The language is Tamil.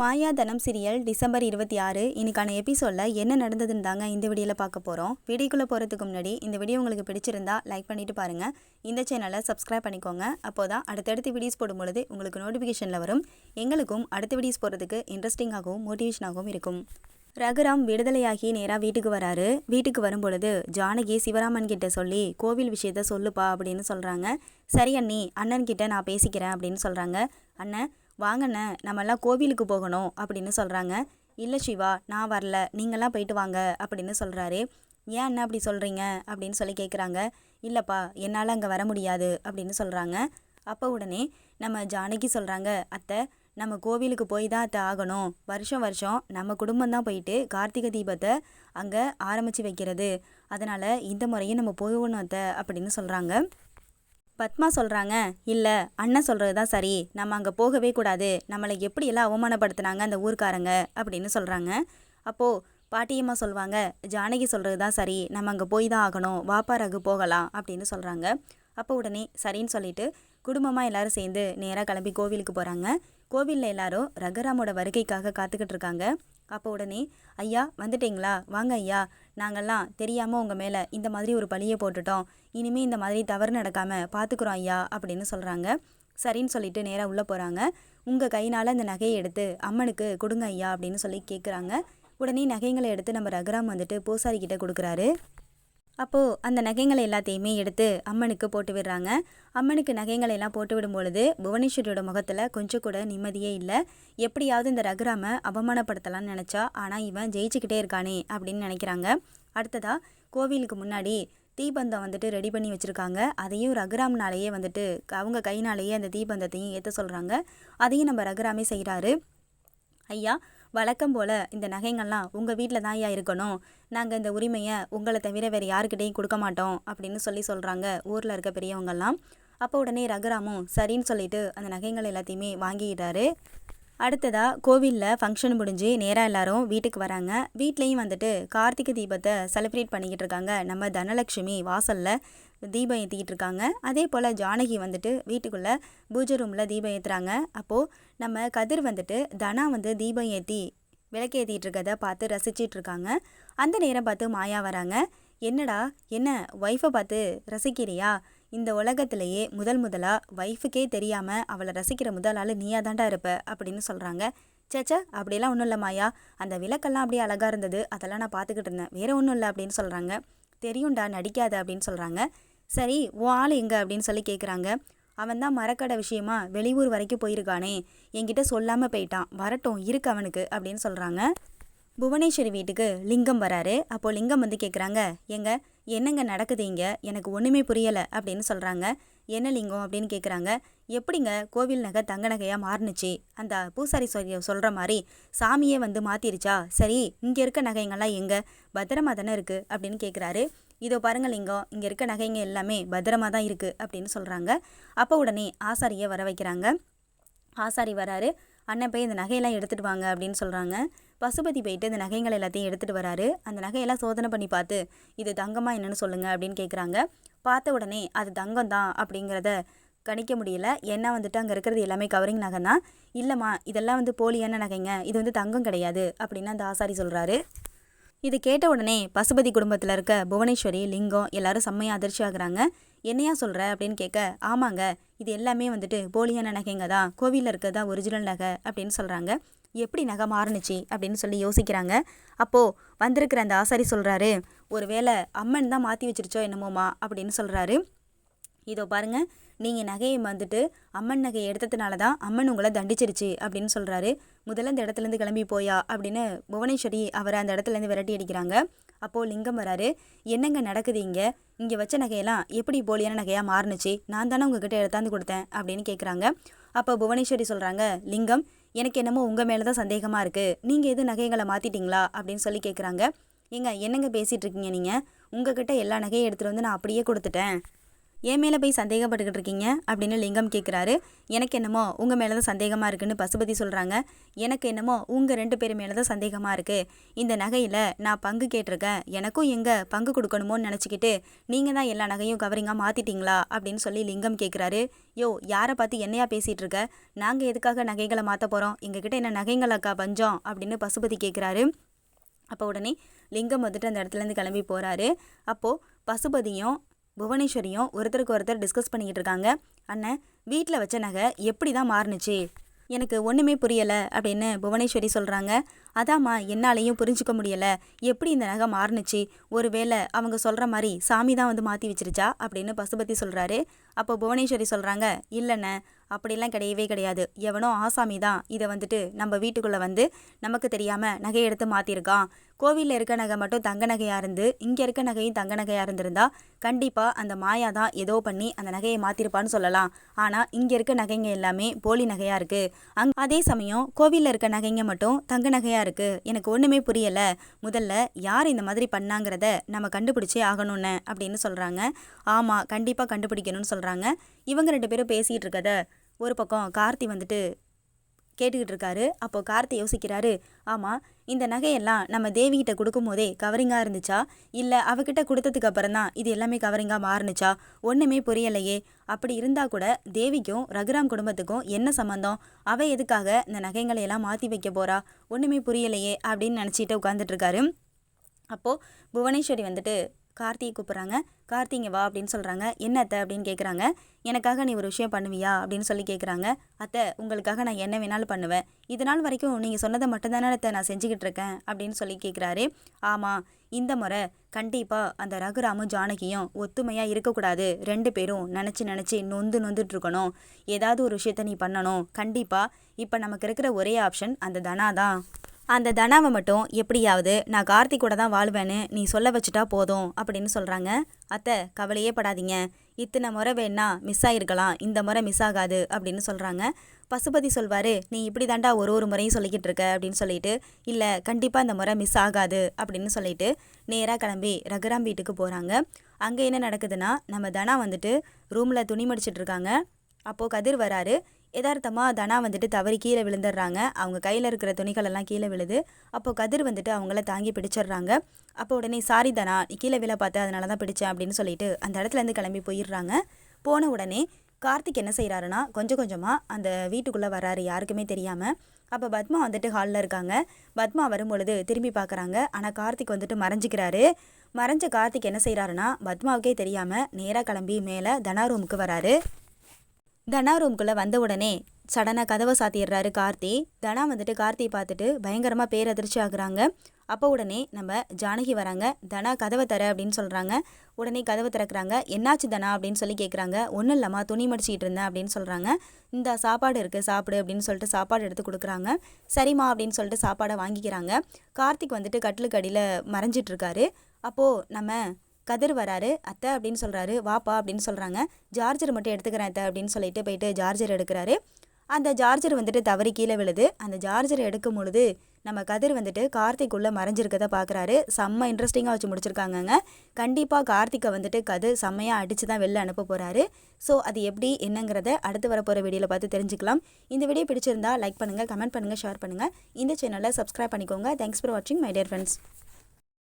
மாயாதனம் சீரியல் டிசம்பர் இருபத்தி ஆறு. இன்னைக்கான எபிசோடில் என்ன நடந்ததுன்னு தாங்க இந்த வீடியோவில் பார்க்க போகிறோம் வீடியோக்குள்ளே போகிறதுக்கு முன்னாடி இந்த வீடியோ உங்களுக்கு பிடிச்சிருந்தா லைக் பண்ணிட்டு பாருங்கள் இந்த சேனலை சப்ஸ்கிரைப் பண்ணிக்கோங்க. அப்போ தான் அடுத்தடுத்து வீடியோஸ் போடும்பொழுது உங்களுக்கு நோட்டிஃபிகேஷனில் வரும். எங்களுக்கும் அடுத்த வீடியோஸ் போகிறதுக்கு இன்ட்ரெஸ்டிங்காகவும் மோட்டிவேஷனாகவும் இருக்கும். ரகுராம் விடுதலையாகி நேராக வீட்டுக்கு வராரு. வீட்டுக்கு வரும்பொழுது ஜானகி சிவராமன் கிட்ட சொல்லி கோவில் விஷயத்த சொல்லுப்பா அப்படின்னு சொல்கிறாங்க சரி அண்ணி அண்ணன் கிட்ட நான் பேசிக்கிறேன் அப்படின்னு சொல்கிறாங்க அண்ணன் வாங்கண்ணே நம்மெல்லாம் கோவிலுக்கு போகணும் அப்படின்னு சொல்கிறாங்க இல்லை சிவா நான் வரல நீங்களாம் போயிட்டு வாங்க அப்படின்னு சொல்கிறாரு ஏன் என்ன அப்படி சொல்கிறீங்க அப்படின்னு சொல்லி கேட்குறாங்க இல்லைப்பா என்னால் அங்கே வர முடியாது அப்படின்னு சொல்கிறாங்க அப்போ உடனே நம்ம ஜானகி சொல்கிறாங்க அத்தை நம்ம கோவிலுக்கு போய் தான் அத்தை ஆகணும். வருஷம் வருஷம் நம்ம குடும்பம் தான் போயிட்டு கார்த்திகை தீபத்தை அங்கே ஆரம்பித்து வைக்கிறது. அதனால் இந்த முறையும் நம்ம போகணும் அத்தை அப்படின்னு சொல்கிறாங்க பத்மா சொல்கிறாங்க இல்லை அண்ணன் சொல்கிறது தான் சரி. நம்ம அங்கே போகவே கூடாது. நம்மளை எப்படியெல்லாம் அவமானப்படுத்துனாங்க அந்த ஊர்க்காரங்க? அப்படின்னு சொல்கிறாங்க அப்போது பாட்டியம்மா சொல்லுவாங்க ஜானகி சொல்கிறது தான் சரி. நம்ம அங்கே போய் தான் ஆகணும். வாப்பா ரகு போகலாம். அப்படின்னு சொல்கிறாங்க அப்போ உடனே சரின்னு சொல்லிட்டு குடும்பமாக எல்லாரும் சேர்ந்து நேராக கிளம்பி கோவிலுக்கு போகிறாங்க கோவிலில் எல்லாரும் ரகுராமோட வருகைக்காக காத்துக்கிட்டு இருக்காங்க. அப்போ உடனே ஐயா வந்துட்டீங்களா? வாங்க ஐயா. நாங்கள்லாம் தெரியாமல் உங்கள் மேலே இந்த மாதிரி ஒரு பழியை போட்டுட்டோம். இனிமேல் இந்த மாதிரி தவறு நடக்காமல் பார்த்துக்குறோம் ஐயா அப்படின்னு சொல்கிறாங்க சரின்னு சொல்லிட்டு நேராக உள்ளே போகிறாங்க உங்கள் கையினால் அந்த நகையை எடுத்து அம்மனுக்கு கொடுங்க ஐயா அப்படின்னு சொல்லி கேட்குறாங்க உடனே நகைங்களை எடுத்து நம்ம ரகுராம் வந்துட்டு பூசாரி கிட்ட கொடுக்குறாரு. அப்போது அந்த நகைங்களை எல்லாத்தையுமே எடுத்து அம்மனுக்கு போட்டு விடுறாங்க. அம்மனுக்கு நகைங்களை எல்லாம் போட்டு விடும் பொழுது புவனேஸ்வரியோட முகத்தில் கொஞ்சம் கூட நிம்மதியே இல்லை. எப்படியாவது இந்த ரகுராம அவமானப்படுத்தலாம்னு நினச்சா ஆனால் இவன் ஜெயிச்சுக்கிட்டே இருக்கானே அப்படின்னு நினைக்கிறாங்க. அடுத்ததாக கோவிலுக்கு முன்னாடி தீபந்தம் வந்துட்டு ரெடி பண்ணி வச்சுருக்காங்க. அதையும் ரகுராம்னாலேயே வந்துட்டு அவங்க கைனாலேயே அந்த தீபந்தத்தையும் ஏற்ற சொல்கிறாங்க அதையும் நம்ம ரகுராமே செய்கிறாரு ஐயா வழக்கம் போல் இந்த நகைங்கள்லாம் உங்கள் வீட்டில் தான் ஐயா இருக்கணும். நாங்கள் இந்த உரிமையை உங்களை தவிர வேறு யாருக்கிட்டையும் கொடுக்க மாட்டோம் அப்படின்னு சொல்லி சொல்கிறாங்க ஊரில் இருக்க பெரியவங்கெல்லாம். அப்போ உடனே ரகுராமும் சரின்னு சொல்லிட்டு அந்த நகைங்கள் எல்லாத்தையுமே வாங்கிக்கிட்டாரு. அடுத்ததாக கோவிலில் ஃபங்க்ஷன் முடிஞ்சு நேராக எல்லாரும் வீட்டுக்கு வராங்க. வீட்லேயும் வந்துட்டு கார்த்திகை தீபத்தை செலிப்ரேட் பண்ணிக்கிட்டு இருக்காங்க நம்ம தனலட்சுமி வாசலில். தீபம் ஏற்றிக்கிட்டு இருக்காங்க அதே போல் ஜானகி வந்துட்டு வீட்டுக்குள்ளே பூஜை ரூமில் தீபம் ஏற்றுறாங்க அப்போது நம்ம கதிர் வந்துட்டு தனா வந்து தீபம் ஏற்றி விளக்கேற்றிட்டு இருக்கதை பார்த்து ரசிச்சிட்டு இருக்காங்க அந்த நேரம் பார்த்து மாயா வராங்க. என்னடா என்ன ஒய்ஃபை பார்த்து ரசிக்கிறியா? இந்த உலகத்திலேயே முதல் முதலாக ஒய்ஃபுக்கே தெரியாமல் அவளை ரசிக்கிற முதல் ஆள் நீயா தாண்டா இருப்ப? அப்படின்னு சொல்கிறாங்க சேச்சா அப்படியெல்லாம் ஒன்றும் இல்லை மாயா. அந்த விளக்கெல்லாம் அப்படியே அழகாக இருந்தது. அதெல்லாம் நான் பார்த்துக்கிட்டு இருந்தேன். வேறு ஒன்றும் இல்லை அப்படின்னு சொல்கிறாங்க தெரியும்டா நடிக்காத அப்படின்னு சொல்கிறாங்க சரி ஓ ஆள் எங்கே? அப்படின்னு சொல்லி கேட்குறாங்க அவன் தான் மரக்கடை விஷயமா வெளியூர் வரைக்கும் போயிருக்கானே. என்கிட்ட சொல்லாமல் போயிட்டான். வரட்டும் இருக்கு அவனுக்கு அப்படின்னு சொல்கிறாங்க புவனேஸ்வரி வீட்டுக்கு லிங்கம் வராரு. அப்போது லிங்கம் வந்து கேட்குறாங்க எங்க என்னங்க நடக்குது இங்கே? எனக்கு ஒன்றுமே புரியலை அப்படின்னு சொல்கிறாங்க என்ன லிங்கம்? அப்படின்னு கேட்குறாங்க எப்படிங்க? கோவில் நகை தங்க நகையாக மாறுனுச்சு. அந்த பூசாரி சொல் சொல்கிற மாதிரி சாமியே வந்து மாற்றிருச்சா சரி இங்கே இருக்க நகைங்கள்லாம் எங்கே? பத்திரமா தானே இருக்குது அப்படின்னு கேட்குறாரு இதோ பாருங்க லிங்கம் இங்கே இருக்க நகைங்க எல்லாமே பத்திரமா தான் இருக்குது அப்படின்னு சொல்கிறாங்க அப்போ உடனே ஆசாரியை வர வைக்கிறாங்க. ஆசாரி வராரு. அண்ணன் போய் இந்த நகையெல்லாம் எடுத்துகிட்டு வாங்க அப்படின்னு சொல்கிறாங்க பசுபதி போயிட்டு இந்த நகைகள் எல்லாத்தையும் எடுத்துகிட்டு வராரு. அந்த நகையெல்லாம் சோதனை பண்ணி பார்த்து இது தங்கமாக என்னென்னு சொல்லுங்கள் அப்படின்னு கேட்குறாங்க பார்த்த உடனே அது தங்கம் தான் அப்படிங்கிறத கணிக்க முடியல. ஏன்னா வந்துட்டு அங்கே இருக்கிறது எல்லாமே கவரிங் நகை தான். இல்லைம்மா இதெல்லாம் வந்து போலியான நகைங்க. இது வந்து தங்கம் கிடையாது அப்படின்னு அந்த ஆசாரி சொல்கிறாரு இது கேட்ட உடனே பசுபதி குடும்பத்தில் இருக்க புவனேஸ்வரி லிங்கம் எல்லாரும் செம்மையாக அதிர்ச்சி ஆகுறாங்க என்னையா சொல்கிற அப்படின்னு கேட்க ஆமாங்க இது எல்லாமே வந்துட்டு போலியான நகைங்க தான். கோவிலில் இருக்கிறது தான் ஒரிஜினல் நகை அப்படின்னு சொல்கிறாங்க எப்படி நகை மாறுனுச்சு? அப்படின்னு சொல்லி யோசிக்கிறாங்க. அப்போது வந்திருக்கிற அந்த ஆசாரி சொல்கிறாரு ஒருவேளை அம்மன் தான் மாற்றி வச்சிருச்சோ என்னமோமா? அப்படின்னு சொல்கிறாரு இதோ பாருங்கள் நீங்கள் நகையை வந்துட்டு அம்மன் நகையை எடுத்ததுனால தான் அம்மன் உங்களை தண்டிச்சிருச்சு அப்படின்னு சொல்கிறாரு முதல்ல இந்த இடத்துலேருந்து கிளம்பி போயா அப்படின்னு புவனேஸ்வரி அவரை அந்த இடத்துலேருந்து விரட்டி அடிக்கிறாங்க. அப்போது லிங்கம் வராரு என்னங்க நடக்குது இங்கே? இங்கே வச்ச நகையெல்லாம் எப்படி போலியான நகையாக மாறுனுச்சு? நான் தானே உங்ககிட்ட எடுத்தாந்து கொடுத்தேன் அப்படின்னு கேட்குறாங்க அப்போ புவனேஸ்வரி சொல்கிறாங்க லிங்கம் எனக்கு என்னமோ உங்கள் மேலே தான் சந்தேகமாக இருக்குது நீங்கள் எது நகைகளை மாற்றிட்டீங்களா அப்படின்னு சொல்லி கேட்குறாங்க ஏங்க என்னங்க பேசிகிட்டு இருக்கீங்க நீங்கள் உங்ககிட்ட எல்லா நகையும் எடுத்துகிட்டு வந்து நான் அப்படியே கொடுத்துட்டேன். என் மேலே போய் சந்தேகப்பட்டுக்கிட்டு இருக்கீங்க? அப்படின்னு லிங்கம் கேட்குறாரு எனக்கு என்னமோ உங்கள் மேலே தான் சந்தேகமாக இருக்குன்னு பசுபதி சொல்கிறாங்க எனக்கு என்னமோ உங்கள் ரெண்டு பேர் மேலே தான் சந்தேகமாக இருக்குது இந்த நகையில் நான் பங்கு கேட்டிருக்கேன். எனக்கும் எங்கே பங்கு கொடுக்கணுமோன்னு நினச்சிக்கிட்டு நீங்கள் தான் எல்லா நகையும் கவரிங்காக மாற்றிட்டீங்களா அப்படின்னு சொல்லி லிங்கம் கேட்குறாரு யோ யாரை பார்த்து என்னையா பேசிகிட்டு இருக்க? நாங்கள் எதுக்காக நகைகளை மாற்ற போகிறோம் எங்ககிட்ட என்ன நகைங்களாக்கா பஞ்சம்? அப்படின்னு பசுபதி கேட்குறாரு அப்போ உடனே லிங்கம் வந்துட்டு அந்த இடத்துலேருந்து கிளம்பி போகிறாரு அப்போது பசுபதியும் புவனேஸ்வரியும் ஒருத்தருக்கு ஒருத்தர் டிஸ்கஸ் பண்ணிக்கிட்டு இருக்காங்க. அண்ணன் வீட்டில் வச்ச நகை எப்படி தான் மாறுனுச்சு? எனக்கு ஒன்றுமே புரியலை அப்படின்னு புவனேஸ்வரி சொல்கிறாங்க அதாம்மா என்னாலையும் புரிஞ்சுக்க முடியலை. எப்படி இந்த நகை மாறுனுச்சு? ஒருவேளை அவங்க சொல்கிற மாதிரி சாமி தான் வந்து மாற்றி வச்சிருச்சா? அப்படின்னு பசுபதி சொல்கிறாரு அப்போ புவனேஸ்வரி சொல்கிறாங்க இல்லைண்ணே அப்படிலாம் கிடையவே கிடையாது. எவனோ ஆசாமி தான் இதை வந்துட்டு நம்ம வீட்டுக்குள்ளே வந்து நமக்கு தெரியாமல் நகையை எடுத்து மாற்றிருக்கான் கோவிலில் இருக்க நகை மட்டும் தங்க நகையாக இருந்து இங்கே இருக்க நகையும் தங்க நகையாக இருந்திருந்தா கண்டிப்பாக அந்த மாயா தான் ஏதோ பண்ணி அந்த நகையை மாற்றிருப்பான்னு சொல்லலாம். ஆனால் இங்கே இருக்க நகைங்க எல்லாமே போலி நகையாக இருக்குது அங் அதே சமயம் கோவிலில் இருக்க நகைங்க மட்டும் தங்க நகையாக இருக்குது எனக்கு ஒன்றுமே புரியலை. முதல்ல யார் இந்த மாதிரி பண்ணாங்கிறத நம்ம கண்டுபிடிச்சே ஆகணும்னு அப்படின்னு சொல்கிறாங்க ஆமாம் கண்டிப்பாக கண்டுபிடிக்கணும்னு சொல்கிறாங்க இவங்க ரெண்டு பேரும் பேசிகிட்டு இருக்கத ஒரு பக்கம் கார்த்தி வந்துட்டு கேட்டுக்கிட்டு இருக்காரு அப்போ கார்த்தி யோசிக்கிறாரு ஆமாம் இந்த நகையெல்லாம் நம்ம தேவிகிட்ட கொடுக்கும் போதே கவரிங்காக இருந்துச்சா? இல்லை அவகிட்ட கொடுத்ததுக்கு அப்புறம் தான் இது எல்லாமே கவரிங்காக மாறுனுச்சா? ஒன்றுமே புரியலையே. அப்படி இருந்தால் கூட தேவிக்கும் ரகுராம் குடும்பத்துக்கும் என்ன சம்மந்தம் அவ எதுக்காக இந்த நகைங்களை எல்லாம் மாற்றி வைக்க போறா? ஒன்றுமே புரியலையே அப்படின்னு நினச்சிட்டு உட்காந்துட்டு இருக்காரு. அப்போது புவனேஸ்வரி வந்துட்டு கார்த்தியை கூப்பிட்றாங்க. கார்த்திங்க வா அப்படின்னு சொல்கிறாங்க என்ன அத்தை? அப்படின்னு கேட்குறாங்க எனக்காக நீ ஒரு விஷயம் பண்ணுவியா? அப்படின்னு சொல்லி கேட்குறாங்க அத்தை உங்களுக்காக நான் என்ன வேணாலும் பண்ணுவேன். இது நாள் வரைக்கும் நீங்கள் சொன்னதை மட்டும்தானே அத்தை நான் செஞ்சுக்கிட்டு இருக்கேன். அப்படின்னு சொல்லி கேட்குறாரு ஆமாம் இந்த முறை கண்டிப்பாக அந்த ரகுராமும் ஜானகியும் ஒத்துமையாக இருக்கக்கூடாது. ரெண்டு பேரும் நினச்சி நினச்சி நொந்து நொந்துட்டு இருக்கணும். ஏதாவது ஒரு விஷயத்த நீ பண்ணணும். கண்டிப்பாக இப்போ நமக்கு இருக்கிற ஒரே ஆப்ஷன் அந்த தனா தான். அந்த தனாவை மட்டும் எப்படியாவது நான் கார்த்தி கூட தான் வாழ்வேன்னு நீ சொல்ல வச்சுட்டா போதும் அப்படின்னு சொல்கிறாங்க அத்தை கவலையே படாதீங்க. இத்தனை முறை வேணா மிஸ் ஆகிருக்கலாம் இந்த முறை மிஸ் ஆகாது அப்படின்னு சொல்கிறாங்க பசுபதி சொல்வார் நீ இப்படி தாண்டா ஒரு ஒரு முறையும் சொல்லிக்கிட்டு இருக்க அப்படின்னு சொல்லிட்டு இல்லை கண்டிப்பாக இந்த முறை மிஸ் ஆகாது அப்படின்னு சொல்லிட்டு நேராக கிளம்பி ரகுராம் வீட்டுக்கு போகிறாங்க அங்கே என்ன நடக்குதுன்னா நம்ம தனா வந்துட்டு ரூமில் துணி மடிச்சிட்ருக்காங்க அப்போது கதிர் வராரு எதார்த்தமாக தனா வந்துட்டு தவறி கீழே விழுந்துடுறாங்க. அவங்க கையில் இருக்கிற துணிகள் எல்லாம் கீழே விழுது. அப்போது கதிர் வந்துட்டு அவங்கள தாங்கி பிடிச்சிடுறாங்க. அப்போ உடனே சாரி தனா நீ கீழே விழ பார்த்து அதனால தான் பிடிச்சேன் அப்படின்னு சொல்லிட்டு அந்த இடத்துலேருந்து கிளம்பி போயிடுறாங்க. போன உடனே கார்த்திக் என்ன செய்கிறாருன்னா கொஞ்சம் கொஞ்சமாக அந்த வீட்டுக்குள்ளே வராரு யாருக்குமே தெரியாமல் அப்போ பத்மா வந்துட்டு ஹாலில் இருக்காங்க. பத்மா வரும்பொழுது திரும்பி பார்க்குறாங்க. ஆனால் கார்த்திக் வந்துட்டு மறைஞ்சிக்கிறாரு. மறைஞ்ச கார்த்திக் என்ன செய்கிறாருன்னா பத்மாவுக்கே தெரியாமல் நேராக கிளம்பி மேலே தனா ரூமுக்கு வராரு. தனா ரூம்குள்ளே வந்த உடனே சடனாக கதவை சாத்திடுறாரு கார்த்தி. தனா வந்துட்டு கார்த்தி பார்த்துட்டு பயங்கரமாக பேரதிர்ச்சி ஆகுறாங்க. அப்போ உடனே நம்ம ஜானகி வராங்க. தனா கதவை தர அப்படின்னு சொல்கிறாங்க உடனே கதவை திறக்கிறாங்க. என்னாச்சு தனா? அப்படின்னு சொல்லி கேட்குறாங்க ஒன்றும் இல்லைம்மா துணி மடிச்சிட்டு இருந்தேன் அப்படின்னு சொல்கிறாங்க இந்த சாப்பாடு இருக்குது சாப்பிடு அப்படின்னு சொல்லிட்டு சாப்பாடு எடுத்து கொடுக்குறாங்க. சரிம்மா அப்படின்னு சொல்லிட்டு சாப்பாடை வாங்கிக்கிறாங்க. கார்த்திக் வந்துட்டு கட்டிலுக்கு அடியில் மறைஞ்சிட்டிருக்காரு அப்போது நம்ம கதிர் வராரு அத்தை அப்படின்னு சொல்கிறாரு வாப்பா அப்படின்னு சொல்கிறாங்க ஜார்ஜர் மட்டும் எடுத்துக்கிறேன் அத்தை அப்படின்னு சொல்லிட்டு போயிட்டு ஜார்ஜர் எடுக்கிறாரு. அந்த ஜார்ஜர் வந்துட்டு தவறி கீழே விழுது. அந்த ஜார்ஜர் எடுக்கும் பொழுது நம்ம கதிர் வந்துட்டு கார்த்திக் உள்ளே மறைஞ்சிருக்கதை பார்க்குறாரு செம்ம இன்ட்ரெஸ்டிங்காக வச்சு முடிச்சிருக்காங்கங்க. கண்டிப்பாக கார்த்திக்கை வந்துட்டு கதிர் செம்மையாக அடித்து தான் வெளில அனுப்ப போகிறாரு ஸோ அது எப்படி என்னங்கிறத அடுத்து வரப்போகிற வீடியோவில் பார்த்து தெரிஞ்சுக்கலாம். இந்த வீடியோ பிடிச்சிருந்தா லைக் பண்ணுங்கள் கமெண்ட் பண்ணுங்கள் ஷேர் பண்ணுங்கள் இந்த சேனலை சப்ஸ்கிரைப் பண்ணிக்கோங்க. தேங்க்ஸ் ஃபார் வாட்சிங் மை டியர் ஃப்ரெண்ட்ஸ்